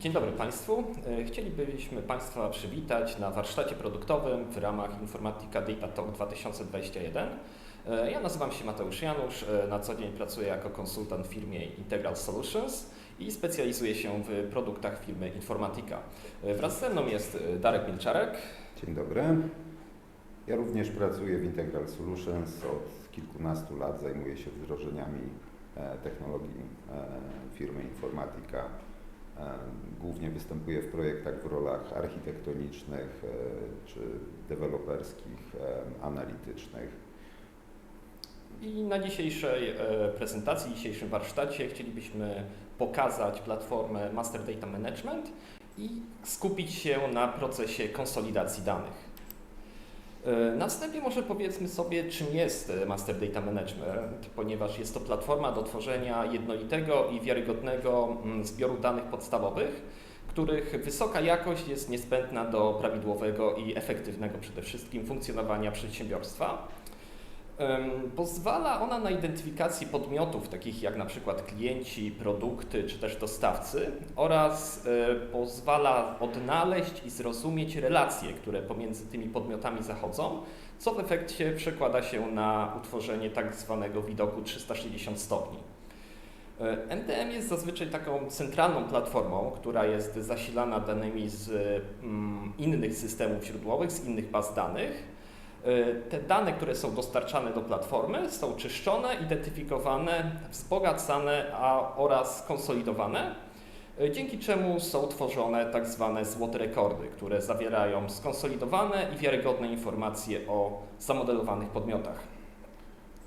Dzień dobry Państwu. E, Chcielibyśmy Państwa przywitać na warsztacie produktowym w ramach Informatika Data Talk 2021. E, Ja nazywam się Mateusz Janusz, e, na co dzień pracuję jako konsultant w firmie Integral Solutions i specjalizuję się w produktach firmy Informatika. Wraz ze mną jest Darek Milczarek. Dzień dobry. Ja również pracuję w Integral Solutions. Od kilkunastu lat zajmuję się wdrożeniami technologii firmy Informatika. Głównie występuję w projektach w rolach architektonicznych e, czy deweloperskich, analitycznych. I na dzisiejszej e, prezentacji, dzisiejszym warsztacie chcielibyśmy pokazać platformę Master Data Management i skupić się na procesie konsolidacji danych. E, Na wstępie może powiedzmy sobie, czym jest e, Master Data Management, ponieważ jest to platforma do tworzenia jednolitego i wiarygodnego mm, zbioru danych podstawowych, których wysoka jakość jest niezbędna do prawidłowego i efektywnego przede wszystkim funkcjonowania przedsiębiorstwa. Pozwala ona na identyfikację podmiotów, takich jak na przykład klienci, produkty czy też dostawcy, oraz e, pozwala odnaleźć i zrozumieć relacje, które pomiędzy tymi podmiotami zachodzą, co w efekcie przekłada się na utworzenie tak zwanego widoku 360 stopni. E, MDM jest zazwyczaj taką centralną platformą, która jest zasilana danymi z mm, innych systemów źródłowych, z innych baz danych. E, Te dane, które są dostarczane do platformy, są czyszczone, identyfikowane, wzbogacane a, oraz konsolidowane, e, dzięki czemu są tworzone tak zwane złote rekordy, które zawierają skonsolidowane i wiarygodne informacje o zamodelowanych podmiotach.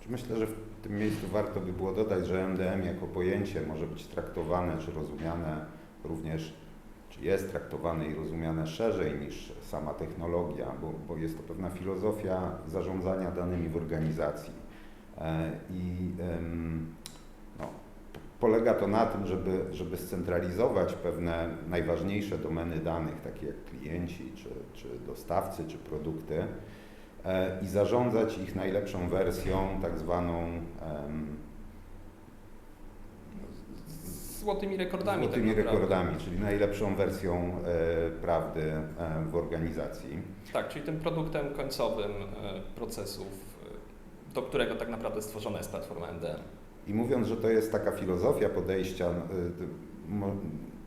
Myślę, że w tym miejscu warto by było dodać, że MDM jako pojęcie może być traktowane czy rozumiane również, jest traktowane i rozumiane szerzej niż sama technologia, bo, bo jest to pewna filozofia zarządzania danymi w organizacji. E, I no, polega to na tym, żeby, żeby scentralizować pewne najważniejsze domeny danych, takie jak klienci, czy, czy dostawcy, czy produkty, e, i zarządzać ich najlepszą wersją, tak zwaną złotymi rekordami. złotymi tak rekordami, czyli najlepszą wersją e, prawdy e, w organizacji. Tak, czyli tym produktem końcowym e, procesów, do którego tak naprawdę stworzona jest platforma MDM. I mówiąc, że to jest taka filozofia podejścia,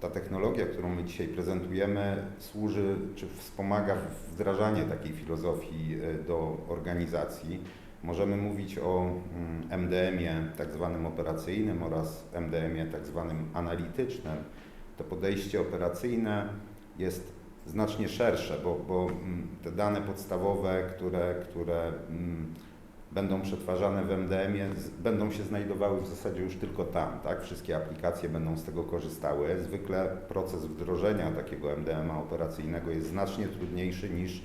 ta technologia, którą my dzisiaj prezentujemy, służy czy wspomaga wdrażanie takiej filozofii do organizacji. Możemy mówić o mm, MDM-ie tak zwanym operacyjnym oraz MDM-ie tak zwanym analitycznym. To podejście operacyjne jest znacznie szersze, bo, bo mm, te dane podstawowe, które, które mm, będą przetwarzane w MDM-ie, będą się znajdowały w zasadzie już tylko tam, tak? Wszystkie aplikacje będą z tego korzystały. Zwykle proces wdrożenia takiego MDM-a operacyjnego jest znacznie trudniejszy niż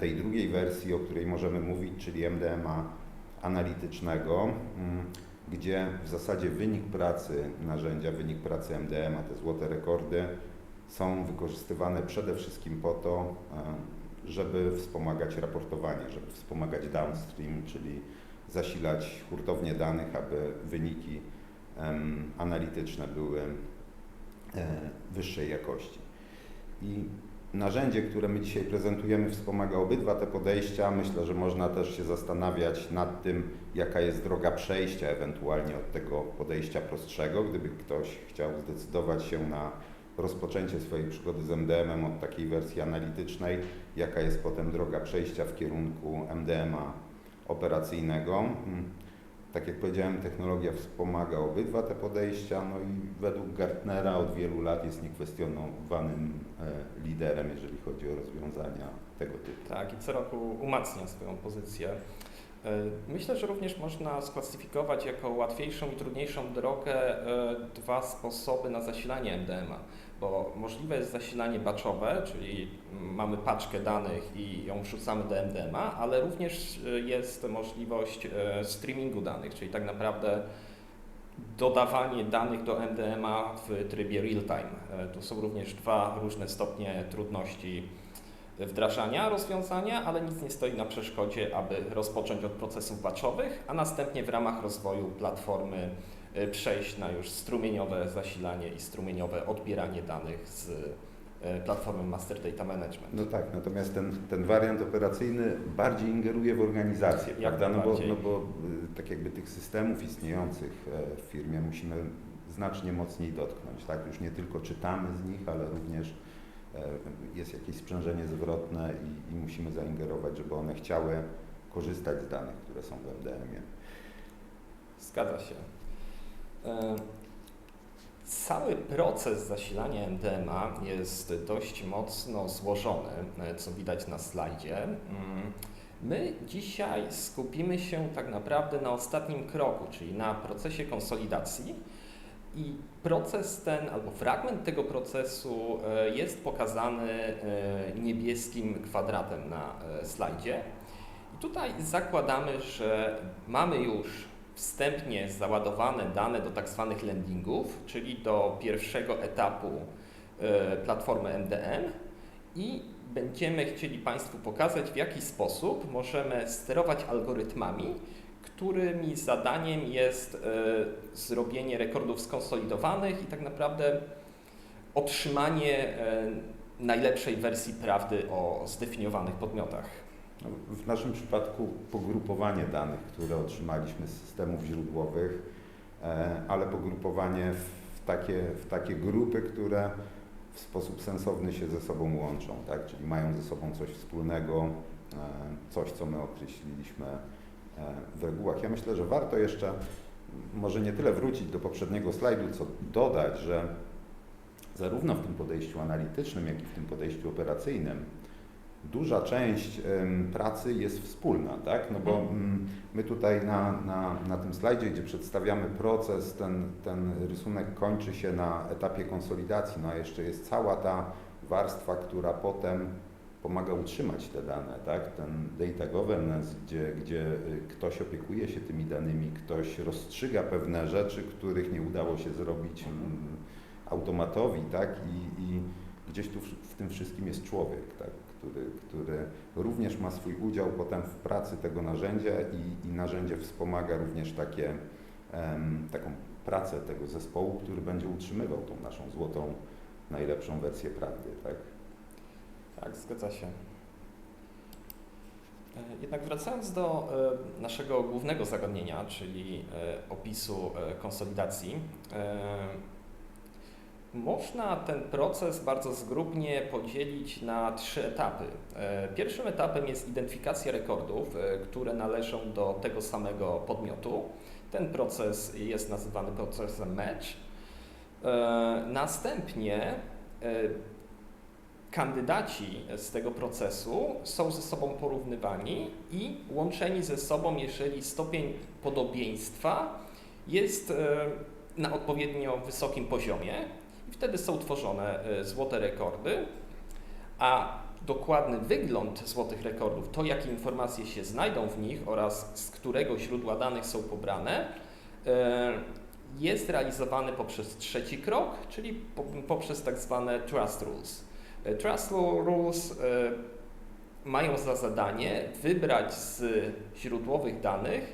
tej drugiej wersji, o której możemy mówić, czyli MDM-a analitycznego, mm, gdzie w zasadzie wynik pracy narzędzia, wynik pracy MDM-a, te złote rekordy są wykorzystywane przede wszystkim po to, e, żeby wspomagać raportowanie, żeby wspomagać downstream, czyli zasilać hurtownie danych, aby wyniki analityczne były e, wyższej jakości. I narzędzie, które my dzisiaj prezentujemy, wspomaga obydwa te podejścia. Myślę, że można też się zastanawiać nad tym, jaka jest droga przejścia ewentualnie od tego podejścia prostszego, gdyby ktoś chciał zdecydować się na rozpoczęcie swojej przygody z MDM-em od takiej wersji analitycznej, jaka jest potem droga przejścia w kierunku MDM-a operacyjnego. Tak jak powiedziałem, technologia wspomaga obydwa te podejścia, no i według Gartnera od wielu lat jest niekwestionowanym e, liderem, jeżeli chodzi o rozwiązania tego typu. Tak, i co roku umacnia swoją pozycję. E, Myślę, że również można sklasyfikować jako łatwiejszą i trudniejszą drogę e, dwa sposoby na zasilanie MDM-a, bo możliwe jest zasilanie batchowe, czyli mamy paczkę danych i ją wrzucamy do MDM-a, ale również e, jest możliwość e, streamingu danych, czyli tak naprawdę dodawanie danych do MDM-a w trybie real-time. E, Tu są również dwa różne stopnie trudności wdrażania rozwiązania, ale nic nie stoi na przeszkodzie, aby rozpocząć od procesów batchowych, a następnie w ramach rozwoju platformy przejść na już strumieniowe zasilanie i strumieniowe odbieranie danych z e, platformy Master Data Management. No tak, natomiast ten, ten wariant operacyjny bardziej ingeruje w organizację, Jak prawda? No bo, no bo y, tak jakby tych systemów istniejących e, w firmie musimy znacznie mocniej dotknąć, tak? Już nie tylko czytamy z nich, ale również e, jest jakieś sprzężenie zwrotne i, i musimy zaingerować, żeby one chciały korzystać z danych, które są w MDM-ie. Zgadza się. E, Cały proces zasilania MDMA jest dość mocno złożony, e, co widać na slajdzie. Mm, My dzisiaj skupimy się tak naprawdę na ostatnim kroku, czyli na procesie konsolidacji. I proces ten, albo fragment tego procesu e, jest pokazany niebieskim kwadratem na slajdzie. I tutaj zakładamy, że mamy już wstępnie załadowane dane do tak zwanych landingów, czyli do pierwszego etapu e, platformy MDM i będziemy chcieli Państwu pokazać, w jaki sposób możemy sterować algorytmami, którymi zadaniem jest e, zrobienie rekordów skonsolidowanych i tak naprawdę otrzymanie e, najlepszej wersji prawdy o zdefiniowanych podmiotach. W naszym przypadku pogrupowanie danych, które otrzymaliśmy z systemów źródłowych, e, ale pogrupowanie w takie, w takie grupy, które w sposób sensowny się ze sobą łączą, tak? czyli mają ze sobą coś wspólnego, e, coś, co my określiliśmy e, w regułach. Ja myślę, że warto jeszcze może nie tyle wrócić do poprzedniego slajdu, co dodać, że zarówno w tym podejściu analitycznym, jak i w tym podejściu operacyjnym duża część pracy jest wspólna, tak? No bo mm, my tutaj na, na, na tym slajdzie, gdzie przedstawiamy proces, ten, ten rysunek kończy się na etapie konsolidacji, no a jeszcze jest cała ta warstwa, która potem pomaga utrzymać te dane, tak? Ten data governance, gdzie, gdzie y, ktoś opiekuje się tymi danymi, ktoś rozstrzyga pewne rzeczy, których nie udało się zrobić mm, automatowi, tak? I, i gdzieś tu w, w tym wszystkim jest człowiek, tak? Który, który również ma swój udział potem w pracy tego narzędzia i, i narzędzie wspomaga również takie, taką pracę tego zespołu, który będzie utrzymywał tą naszą złotą, najlepszą wersję prawdy. Tak? Tak, zgadza się. E, Jednak wracając do e, naszego głównego zagadnienia, czyli e, opisu konsolidacji, można ten proces bardzo zgrubnie podzielić na trzy etapy. E, Pierwszym etapem jest identyfikacja rekordów, e, które należą do tego samego podmiotu. Ten proces jest nazywany procesem match. E, Następnie kandydaci z tego procesu są ze sobą porównywani i łączeni ze sobą, jeżeli stopień podobieństwa jest na odpowiednio wysokim poziomie. I wtedy są tworzone e, złote rekordy, a dokładny wygląd złotych rekordów, to jakie informacje się znajdą w nich oraz z którego źródła danych są pobrane, e, jest realizowany poprzez trzeci krok, czyli po- poprzez tak zwane trust rules. E, Trust rules mają za zadanie wybrać z źródłowych danych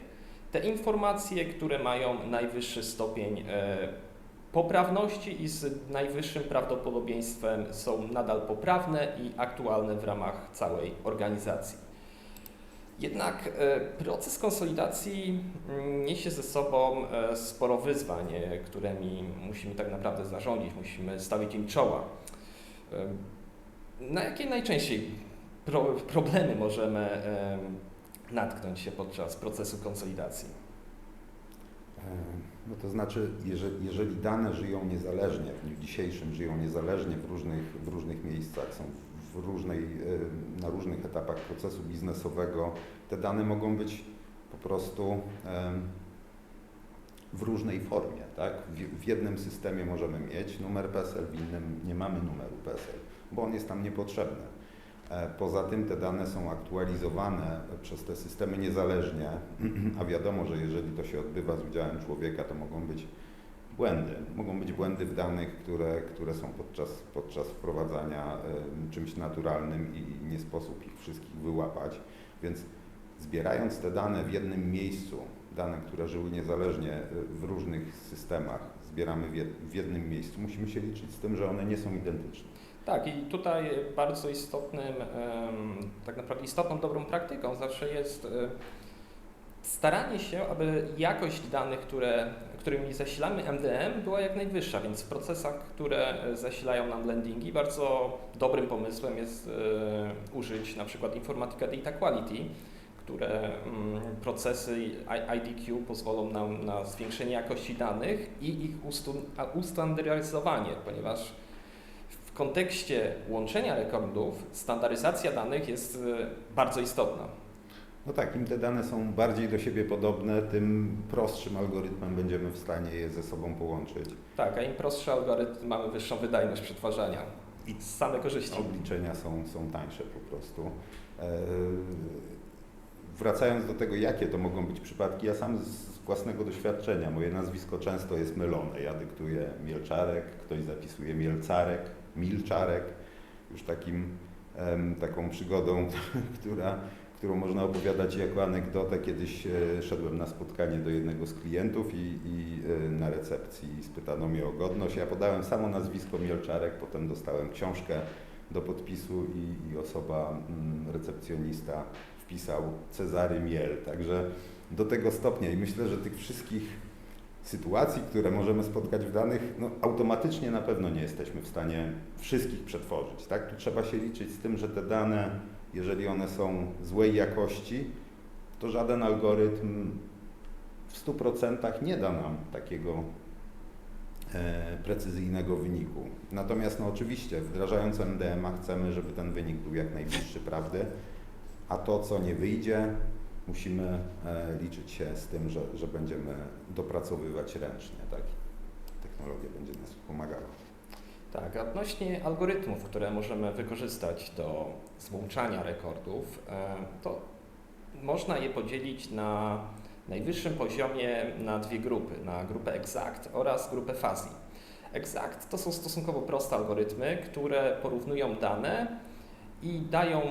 te informacje, które mają najwyższy stopień poprawności i z najwyższym prawdopodobieństwem są nadal poprawne i aktualne w ramach całej organizacji. Jednak e, proces konsolidacji mm, niesie ze sobą e, sporo wyzwań, e, którymi musimy tak naprawdę zarządzić, musimy stawić im czoła. Na jakie najczęściej pro, problemy możemy natknąć się podczas procesu konsolidacji? E, No to znaczy, jeżeli, jeżeli dane żyją niezależnie, w dniu dzisiejszym żyją niezależnie w różnych, w różnych miejscach, są w różnej, e, na różnych etapach procesu biznesowego, te dane mogą być po prostu w różnej formie. Tak? W jednym systemie możemy mieć numer PESEL, w innym nie mamy numeru PESEL, bo on jest tam niepotrzebny. E, Poza tym te dane są aktualizowane przez te systemy niezależnie, a wiadomo, że jeżeli to się odbywa z udziałem człowieka, to mogą być błędy. Mogą być błędy w danych, które, które są podczas, podczas wprowadzania em, czymś naturalnym i nie sposób ich wszystkich wyłapać. Więc zbierając te dane w jednym miejscu, dane, które żyły niezależnie e, w różnych systemach, zbieramy w jednym miejscu, musimy się liczyć z tym, że one nie są identyczne. Tak, i tutaj bardzo istotnym, tak naprawdę istotną dobrą praktyką zawsze jest e, staranie się, aby jakość danych, które, którymi zasilamy MDM była jak najwyższa, więc w procesach, które e, zasilają nam landingi, bardzo dobrym pomysłem jest e, użyć na przykład Informatica Data Quality, które mm, procesy IDQ pozwolą nam na zwiększenie jakości danych i ich ustandaryzowanie, ponieważ w kontekście łączenia rekordów standaryzacja danych jest e, bardzo istotna. No tak, im te dane są bardziej do siebie podobne, tym prostszym algorytmem będziemy w stanie je ze sobą połączyć. Tak, a im prostszy algorytm, mamy wyższą wydajność przetwarzania i same korzyści. Obliczenia są, są tańsze po prostu. E, Wracając do tego, jakie to mogą być przypadki, ja sam z własnego doświadczenia, moje nazwisko często jest mylone. Ja dyktuję Mielczarek, ktoś zapisuje Mielcarek, Milczarek. Już takim, taką przygodą, która, którą można opowiadać jako anegdotę. Kiedyś e, szedłem na spotkanie do jednego z klientów i, i e, na recepcji spytano mnie o godność. Ja podałem samo nazwisko Mielczarek, potem dostałem książkę do podpisu i, i osoba, mm, recepcjonista wpisał Cezary Miel. Także do tego stopnia i myślę, że tych wszystkich sytuacji, które możemy spotkać w danych, no, automatycznie na pewno nie jesteśmy w stanie wszystkich przetworzyć. Tak? Tu trzeba się liczyć z tym, że te dane, jeżeli one są złej jakości, to żaden algorytm w 100% nie da nam takiego e, precyzyjnego wyniku. Natomiast no oczywiście wdrażając MDMA chcemy, żeby ten wynik był jak najbliższy prawdy, a to co nie wyjdzie, musimy e, liczyć się z tym, że, że będziemy dopracowywać ręcznie. Tak? Technologia będzie nas pomagała. Tak, a odnośnie algorytmów, które możemy wykorzystać do złączania rekordów, e, to można je podzielić na najwyższym poziomie na dwie grupy, na grupę Exact oraz grupę Fuzzy. Exact to są stosunkowo proste algorytmy, które porównują dane i dają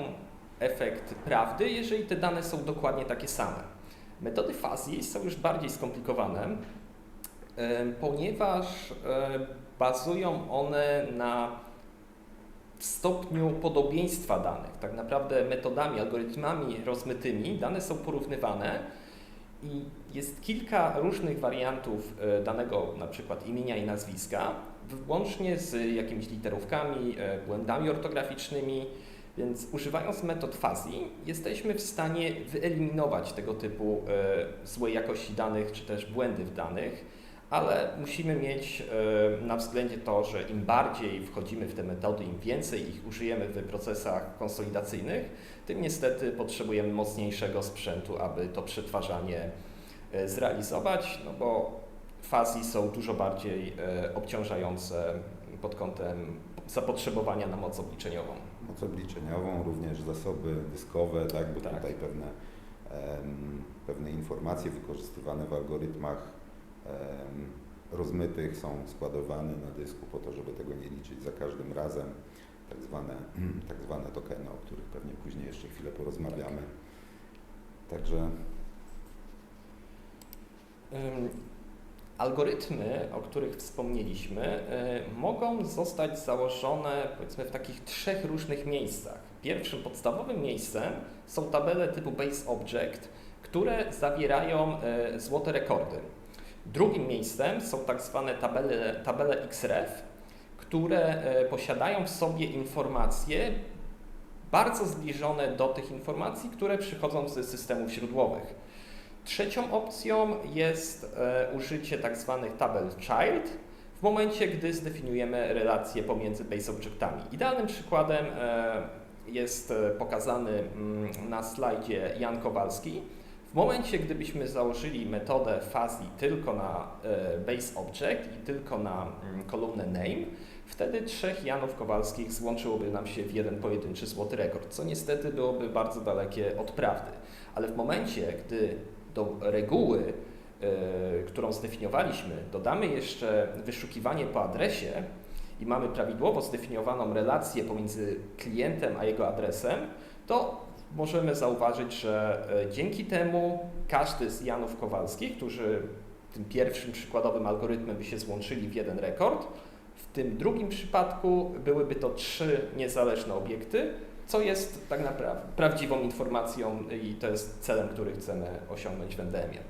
efekt prawdy, jeżeli te dane są dokładnie takie same. Metody Fuzzy są już bardziej skomplikowane, ponieważ bazują one na stopniu podobieństwa danych. Tak naprawdę metodami, algorytmami rozmytymi dane są porównywane i jest kilka różnych wariantów e, danego na przykład imienia i nazwiska, włącznie z jakimiś literówkami, e, błędami ortograficznymi, więc używając metod fuzzy jesteśmy w stanie wyeliminować tego typu e, złej jakości danych czy też błędy w danych, ale musimy mieć e, na względzie to, że im bardziej wchodzimy w te metody, im więcej ich użyjemy w procesach konsolidacyjnych, tym niestety potrzebujemy mocniejszego sprzętu, aby to przetwarzanie e, zrealizować, no bo fuzzy są dużo bardziej obciążające pod kątem zapotrzebowania na moc obliczeniową. Moc obliczeniową, również zasoby dyskowe, tak? bo Tak. tutaj pewne, em, pewne informacje wykorzystywane w algorytmach em, rozmytych są składowane na dysku po to, żeby tego nie liczyć za każdym razem. Tak zwane, tak zwane tokeny, o których pewnie później jeszcze chwilę porozmawiamy. Także Ym, Algorytmy, o których wspomnieliśmy, y, mogą zostać założone powiedzmy w takich trzech różnych miejscach. Pierwszym podstawowym miejscem są tabele typu Base Object, które zawierają y, złote rekordy. Drugim miejscem są tak zwane tabele, tabele XREF, które y, posiadają w sobie informacje bardzo zbliżone do tych informacji, które przychodzą ze systemów źródłowych. Trzecią opcją jest e, użycie tak zwanych tabel child w momencie, gdy zdefiniujemy relacje pomiędzy base objectami. Idealnym przykładem e, jest e, pokazany mm, na slajdzie Jan Kowalski. W momencie, gdybyśmy założyli metodę fuzzy tylko na e, base object i tylko na mm, kolumnę name, wtedy trzech Janów Kowalskich złączyłoby nam się w jeden pojedynczy złoty rekord, co niestety byłoby bardzo dalekie od prawdy. Ale w momencie, gdy do reguły, e, którą zdefiniowaliśmy, dodamy jeszcze wyszukiwanie po adresie i mamy prawidłowo zdefiniowaną relację pomiędzy klientem a jego adresem, to możemy zauważyć, że e, dzięki temu każdy z Janów Kowalskich, którzy tym pierwszym przykładowym algorytmem by się złączyli w jeden rekord, w tym drugim przypadku byłyby to trzy niezależne obiekty, co jest tak naprawdę prawdziwą informacją i to jest celem, który chcemy osiągnąć w NDM-ie.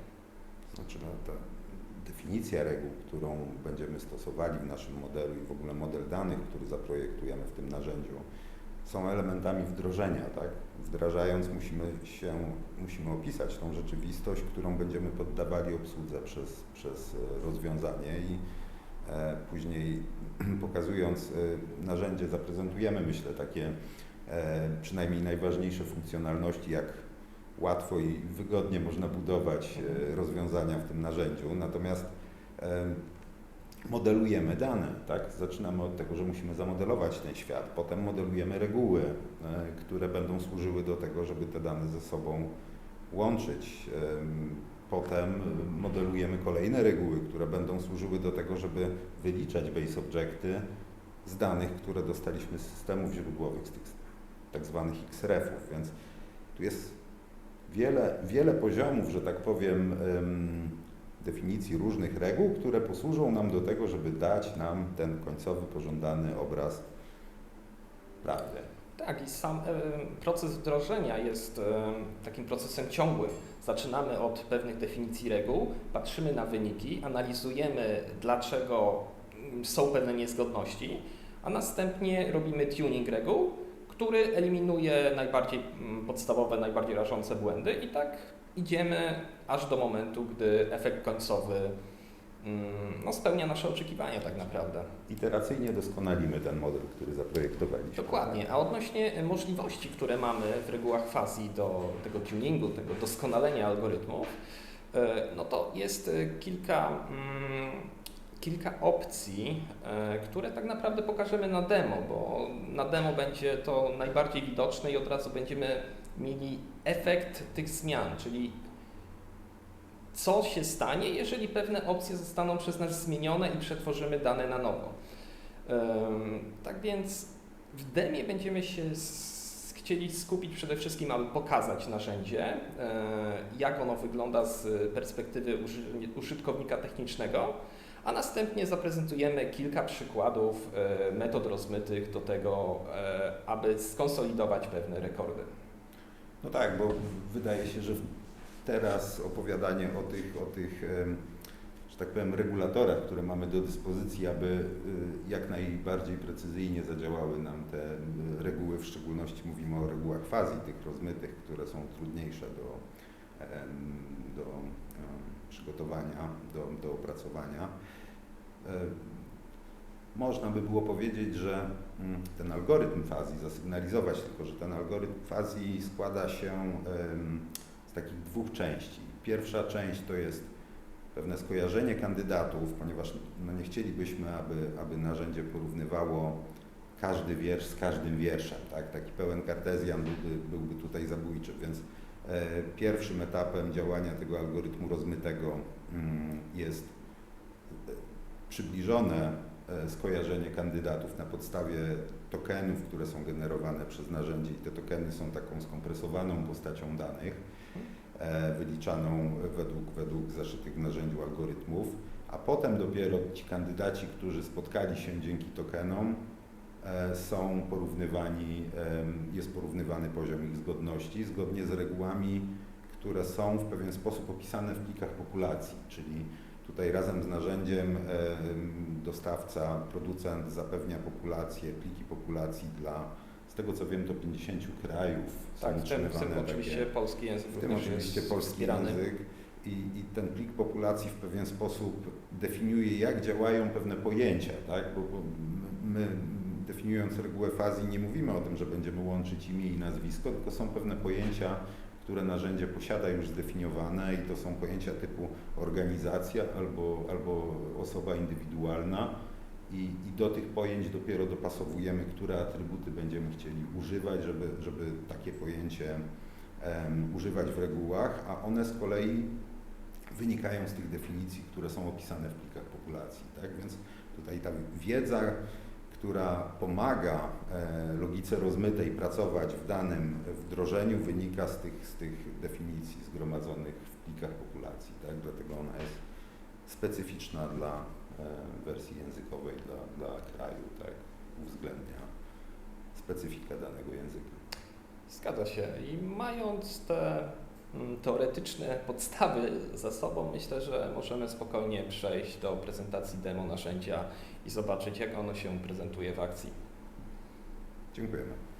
Znaczy no, ta definicja reguł, którą będziemy stosowali w naszym modelu i w ogóle model danych, który zaprojektujemy w tym narzędziu, są elementami wdrożenia, tak? Wdrażając musimy się, musimy opisać tą rzeczywistość, którą będziemy poddawali obsłudze przez, przez e, rozwiązanie i później pokazując e, narzędzie zaprezentujemy, myślę, takie e, przynajmniej najważniejsze funkcjonalności, jak łatwo i wygodnie można budować e, rozwiązania w tym narzędziu, natomiast e, modelujemy dane, tak? Zaczynamy od tego, że musimy zamodelować ten świat, potem modelujemy reguły, e, które będą służyły do tego, żeby te dane ze sobą łączyć. Em, Potem modelujemy kolejne reguły, które będą służyły do tego, żeby wyliczać base objecty z danych, które dostaliśmy z systemów źródłowych, z tych tak zwanych XRF-ów, więc tu jest wiele, wiele poziomów, że tak powiem, em, definicji różnych reguł, które posłużą nam do tego, żeby dać nam ten końcowy, pożądany obraz prawdy. Tak, i sam proces wdrożenia jest takim procesem ciągłym. Zaczynamy od pewnych definicji reguł, patrzymy na wyniki, analizujemy, dlaczego mm, są pewne niezgodności, a następnie robimy tuning reguł, który eliminuje najbardziej mm, podstawowe, najbardziej rażące błędy i tak idziemy aż do momentu, gdy efekt końcowy no, spełnia nasze oczekiwania tak naprawdę. Iteracyjnie doskonalimy ten model, który zaprojektowaliśmy. Dokładnie, a odnośnie e, możliwości, które mamy w regułach fazji do tego tuningu, tego doskonalenia algorytmów, e, no to jest e, kilka, mm, kilka opcji, które tak naprawdę pokażemy na demo, bo na demo będzie to najbardziej widoczne i od razu będziemy mieli efekt tych zmian, czyli co się stanie, jeżeli pewne opcje zostaną przez nas zmienione i przetworzymy dane na nowo. Tak więc w demie będziemy się chcieli skupić przede wszystkim, aby pokazać narzędzie, e, jak ono wygląda z perspektywy uży- użytkownika technicznego, a następnie zaprezentujemy kilka przykładów e, metod rozmytych do tego, e, aby skonsolidować pewne rekordy. No tak, bo wydaje się, że teraz opowiadanie o tych, o tych że tak powiem, regulatorach, które mamy do dyspozycji, aby y, jak najbardziej precyzyjnie zadziałały nam te y, reguły, w szczególności mówimy o regułach fazji, tych rozmytych, które są trudniejsze do, do przygotowania, do, do opracowania. E, Można by było powiedzieć, że mm, ten algorytm fazji, zasygnalizować tylko, że ten algorytm fazji składa się z takich dwóch części. Pierwsza część to jest pewne skojarzenie kandydatów, ponieważ no nie chcielibyśmy, aby, aby narzędzie porównywało każdy wiersz z każdym wierszem. Tak? Taki pełen kartezjan byłby, byłby tutaj zabójczy, więc e, pierwszym etapem działania tego algorytmu rozmytego mm, jest e, przybliżone e, skojarzenie kandydatów na podstawie tokenów, które są generowane przez narzędzie i te tokeny są taką skompresowaną postacią danych wyliczaną według, według zaszytych w narzędziu algorytmów, a potem dopiero ci kandydaci, którzy spotkali się dzięki tokenom, e, są porównywani, jest porównywany poziom ich zgodności zgodnie z regułami, które są w pewien sposób opisane w plikach populacji, czyli tutaj razem z narzędziem em, dostawca, producent zapewnia populację, pliki populacji dla, z tego co wiem, to 50 krajów są Tak, w tym, w tym utrzymywane takie- oczywiście polski język w tym oczywiście polski wspierany. język i, i ten plik populacji w pewien sposób definiuje, jak działają pewne pojęcia, tak? Bo, bo my, my definiując regułę fazji nie mówimy o tym, że będziemy łączyć imię i nazwisko, tylko są pewne pojęcia, które narzędzie posiada już zdefiniowane i to są pojęcia typu organizacja albo, albo osoba indywidualna i, i do tych pojęć dopiero dopasowujemy, które atrybuty będziemy chcieli używać, żeby, żeby takie pojęcie em, używać w regułach, a one z kolei wynikają z tych definicji, które są opisane w plikach populacji. Tak? Więc tutaj ta wiedza, która pomaga e, logice rozmytej pracować w danym wdrożeniu, wynika z tych, z tych definicji zgromadzonych w plikach populacji. Tak? Dlatego ona jest specyficzna dla wersji językowej, dla, dla kraju, tak? uwzględnia specyfikę danego języka. Zgadza się. I mając te mm, teoretyczne podstawy za sobą, myślę, że możemy spokojnie przejść do prezentacji demo narzędzia i zobaczyć, jak ono się prezentuje w akcji. Dziękujemy.